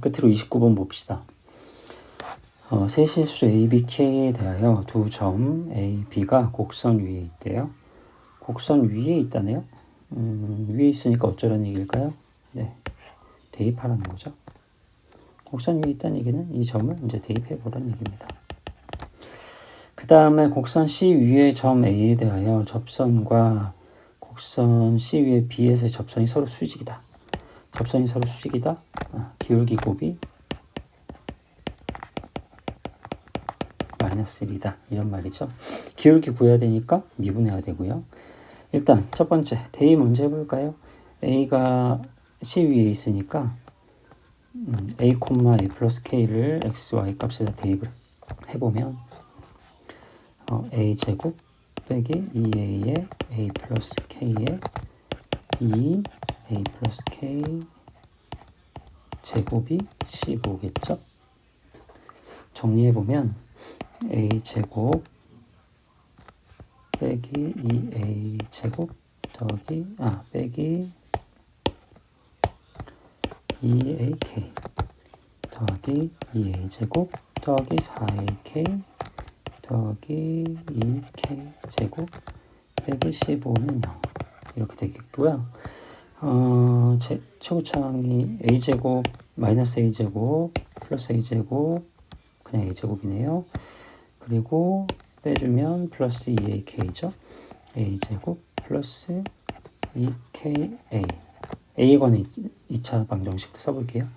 끝으로 29번 봅시다. 어, 세실수 ABK에 대하여 두 점 A, B가 곡선 위에 있대요. 곡선 위에 있다네요. 음, 위에 있으니까 어쩌라는 얘기일까요? 네, 대입하라는 거죠. 곡선 위에 있다는 얘기는 이 점을 이제 대입해 보라는 얘기입니다. 그 다음에 곡선 C 위의 점 A에 대하여 접선과 곡선 C 위의 B에서의 접선이 서로 수직이다. 접선이 서로 수직이다. 아, 기울기 곱이 마이너스 1이다. 이런 말이죠. 기울기 구해야 되니까 미분해야 되고요. 일단 첫 번째 대입 먼저 해볼까요? A가 C 위에 있으니까 음, A, A 플러스 K를 X, Y 값에다 대입을 해보면 어, A 제곱 빼기 2A의 A 플러스 K의 2 A 플러스 K 제곱이 15겠죠? 정리해보면 A 제곱 빼기 2A 제곱 더하기 아 빼기 2AK 더하기 2A 제곱 더하기 4AK 더하기 2K 제곱 빼기 15는 0 이렇게 되겠고요. 어, 제, 최고차항이 a제곱 마이너스 a제곱 플러스 a제곱 그냥 a제곱이네요. 그리고 빼주면 플러스 2ak죠. a제곱 플러스 2ka a에 관한 2차 방정식도 써볼게요.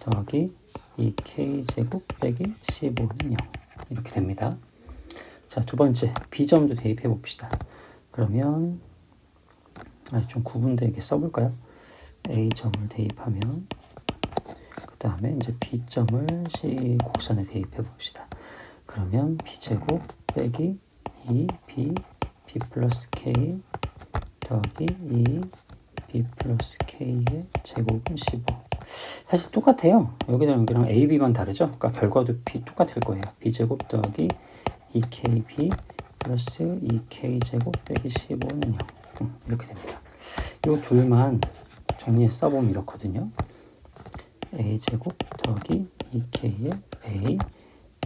더하기 2k제곱 빼기 15는 0 이렇게 됩니다. 자, 두 번째 b점도 대입해 봅시다. 그러면 아, 좀 구분되게 써볼까요? A점을 대입하면 그 다음에 이제 B점을 C 곡선에 대입해 봅시다. 그러면 B제곱 빼기 2B B 플러스 K 더하기 2 B 플러스 K의 제곱은 15 사실 똑같아요. 여기랑 여기랑 A, B만 다르죠? 그러니까 결과도 B 똑같을 거예요. B제곱 더하기 2KB 플러스 2K제곱 빼기 15는 0 음, 이렇게 됩니다. 이 둘만 정리해 써보면 이렇거든요. a제곱 더하기 2k의 a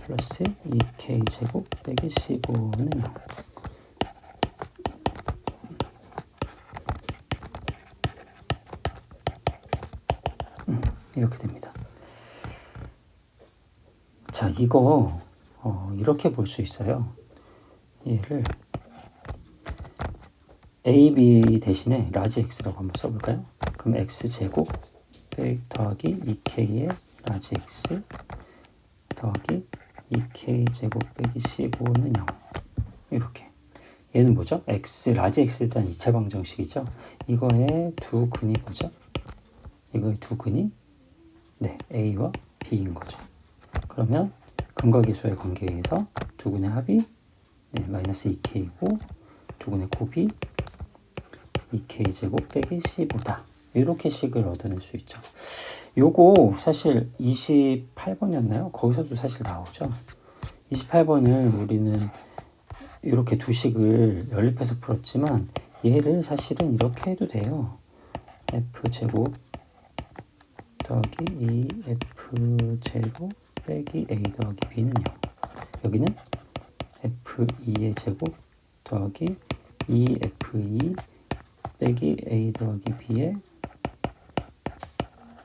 플러스 2k제곱 빼기 15는 0. 음, 이렇게 됩니다. 자, 이거 어, 이렇게 볼 수 있어요. 얘를 AB 대신에 라지 x라고 한번 써볼까요? 그럼 x제곱 더하기 2k의 라지 x 더하기 2k 제곱 빼기 15는 0 이렇게 얘는 뭐죠? x 라지 x에 대한 2차 방정식이죠. 이거의 두 근이 뭐죠? 이거의 두 근이 네 a와 b인 거죠. 그러면 근각의수의 관계에 의해서 두 근의 합이 네, 마이너스 2k이고 두 근의 곱이 2k 제곱 빼기 15다. 이렇게 식을 얻어낼 수 있죠. 요거 사실 28번이었나요? 거기서도 사실 나오죠. 28번을 우리는 이렇게 두 식을 연립해서 풀었지만 얘를 사실은 이렇게 해도 돼요. f 제곱 더하기 2f 제곱 빼기 a 더하기 b는 0. 여기는 f2의 제곱 더하기 2f2 빼기 a 더하기 b에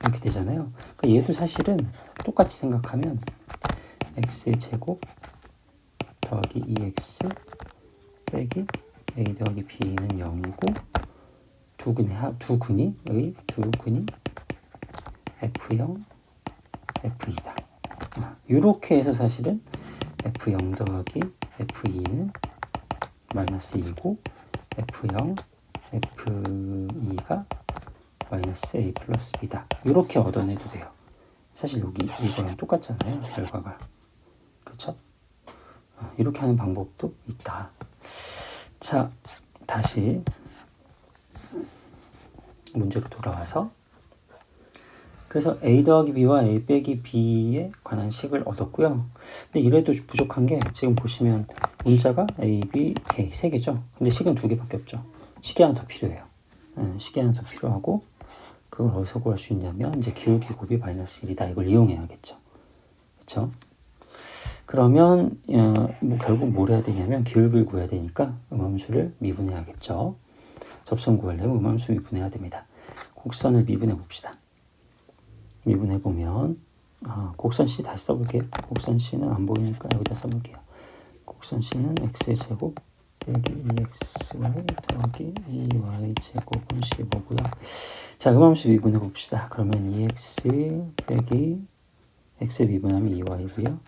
이렇게 되잖아요. 그러니까 얘도 사실은 똑같이 생각하면 x의 제곱 더하기 2x 빼기 a 더하기 b는 0이고 두 근의 하, 두 근이 여기 두 근이 f0 f2다. 이렇게 해서 사실은 f0 더하기 f2는 마이너스 2고 f0 F2가 마이너스 A 플러스 B다. 이렇게 얻어내도 돼요. 사실 여기 이거랑 똑같잖아요. 결과가. 그쵸? 어, 이렇게 하는 방법도 있다. 자, 다시 문제로 돌아와서 그래서 A 더하기 B와 A 빼기 B에 관한 식을 얻었고요. 근데 이래도 부족한 게 지금 보시면 문자가 A, B, K 세 개죠. 근데 식은 두 개밖에 없죠. 시계 하나 더 필요해요. 네, 시계 하나 더 필요하고 그걸 어디서 구할 수 있냐면 이제 기울기 곱이 마이너스 1이다. 이걸 이용해야겠죠. 그렇죠? 그러면 어, 뭐 결국 뭘 해야 되냐면 기울기를 구해야 되니까 음함수를 미분해야겠죠. 접선 구하려면 음함수 미분해야 됩니다. 곡선을 미분해 봅시다. 미분해 보면 아, 곡선 C 다시 써볼게요. 곡선 C는 안 보이니까 여기다 써볼게요. 곡선 C는 x 제곱 빼기 2xy 더하기 2y 제곱은 15고요. 자, 음함수 미분해 봅시다. 그러면 2x 빼기 x 미분하면 2y고요.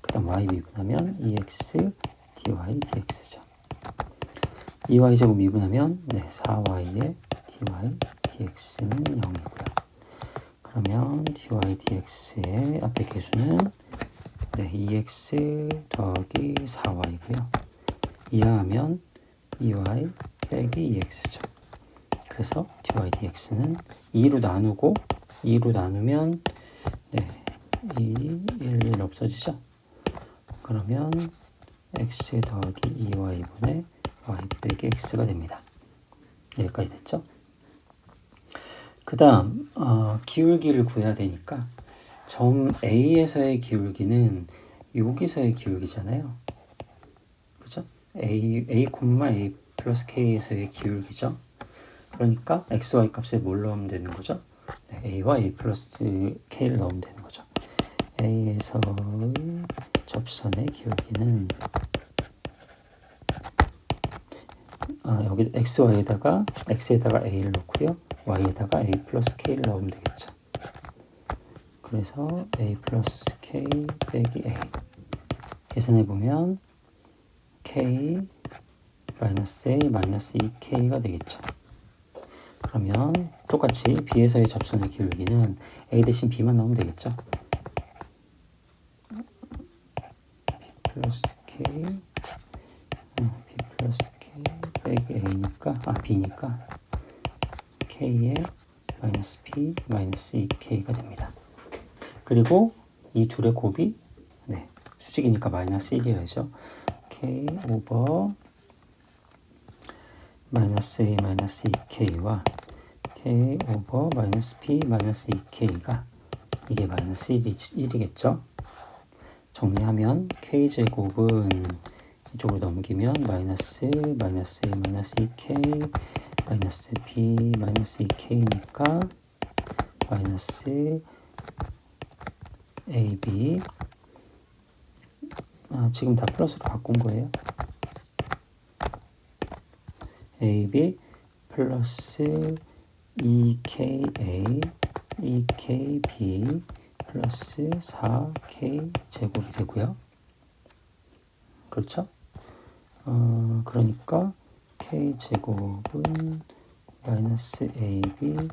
그 다음 y 미분하면 2x dy dx죠. 2y 제곱 미분하면 네, 4y의 dy dx는 0이고요. 그러면 dy dx의 앞에 개수는 네, 2x 더하기 4y고요. 이하하면 2y 빼기 2x죠. 그래서 dy dx는 2로 나누고 2로 나누면 네, 2, 1, 1 없어지죠. 그러면 x 더하기 2y분의 y 빼기 x가 됩니다. 여기까지 됐죠? 그 다음 어, 기울기를 구해야 되니까 점 A에서의 기울기는 여기서의 기울기잖아요. A, A, A 플러스 K에서의 기울기죠. 그러니까 XY 값에 뭘 넣으면 되는 거죠? 네, A와 A 플러스 K를 넣으면 되는 거죠. A에서의 접선의 기울기는 아, 여기 XY에다가 X에다가 A를 넣고요. Y에다가 A 플러스 K를 넣으면 되겠죠. 그래서 A 플러스 K 빼기 A 계산해 보면 K 마이너스 A 마이너스 2K가 되겠죠. 그러면 똑같이 B에서의 접선의 기울기는 A 대신 B만 넣으면 되겠죠. 플러스 K 어, B 플러스 K 빼기 A니까 아 B니까 K의 마이너스 P 마이너스 2K가 됩니다. 그리고 이 둘의 곱이 네, 수직이니까 마이너스 1이어야죠. K 오버 마이너스 A 마이너스 2K와 K 오버 마이너스 P 마이너스 2K가 이게 마이너스 1이, 1이겠죠. 정리하면 k제곱은 이쪽으로 넘기면 마이너스 마이너스 1 마이너스 2k 마이너스 b 마이너스 2k니까 마이너스 ab 아, 지금 다 플러스로 바꾼 거예요. ab 플러스 2ka 2kb 플러스 4k 제곱이 되고요. 그렇죠? 어, 그러니까 k 제곱은 마이너스 ab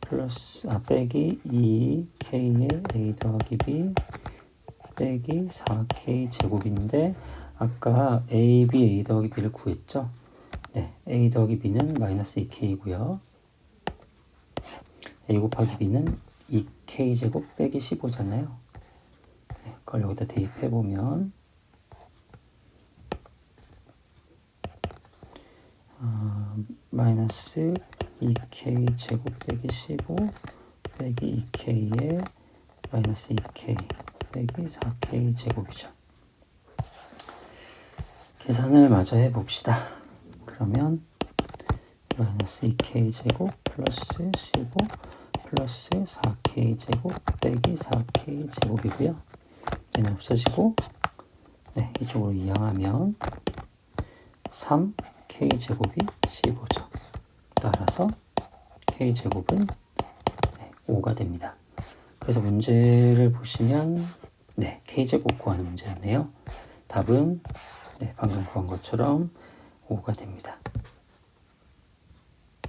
플러스 아 빼기 2k의 a 더하기 b 빼기 4k 제곱인데 아까 a, b, a 더하기 b를 구했죠? 네, a 더하기 b는 마이너스 2k이고요. a 곱하기 b는 2k제곱 빼기 15잖아요. 네, 그걸 여기다 대입해 보면 어, 마이너스 2k제곱 빼기 15 빼기 2k에 마이너스 2k 빼기 4k 제곱이죠. 계산을 마저 해봅시다. 그러면 마이너스 2k 제곱 플러스 15 플러스 4k 제곱 빼기 4k 제곱이고요. 얘는 없어지고 네, 이쪽으로 이항하면 3k 제곱이 15죠. 따라서 k 제곱은 네, 5가 됩니다. 그래서 문제를 보시면 네, k 제곱 구하는 문제였네요. 답은 네, 방금 구한 것처럼 5가 됩니다.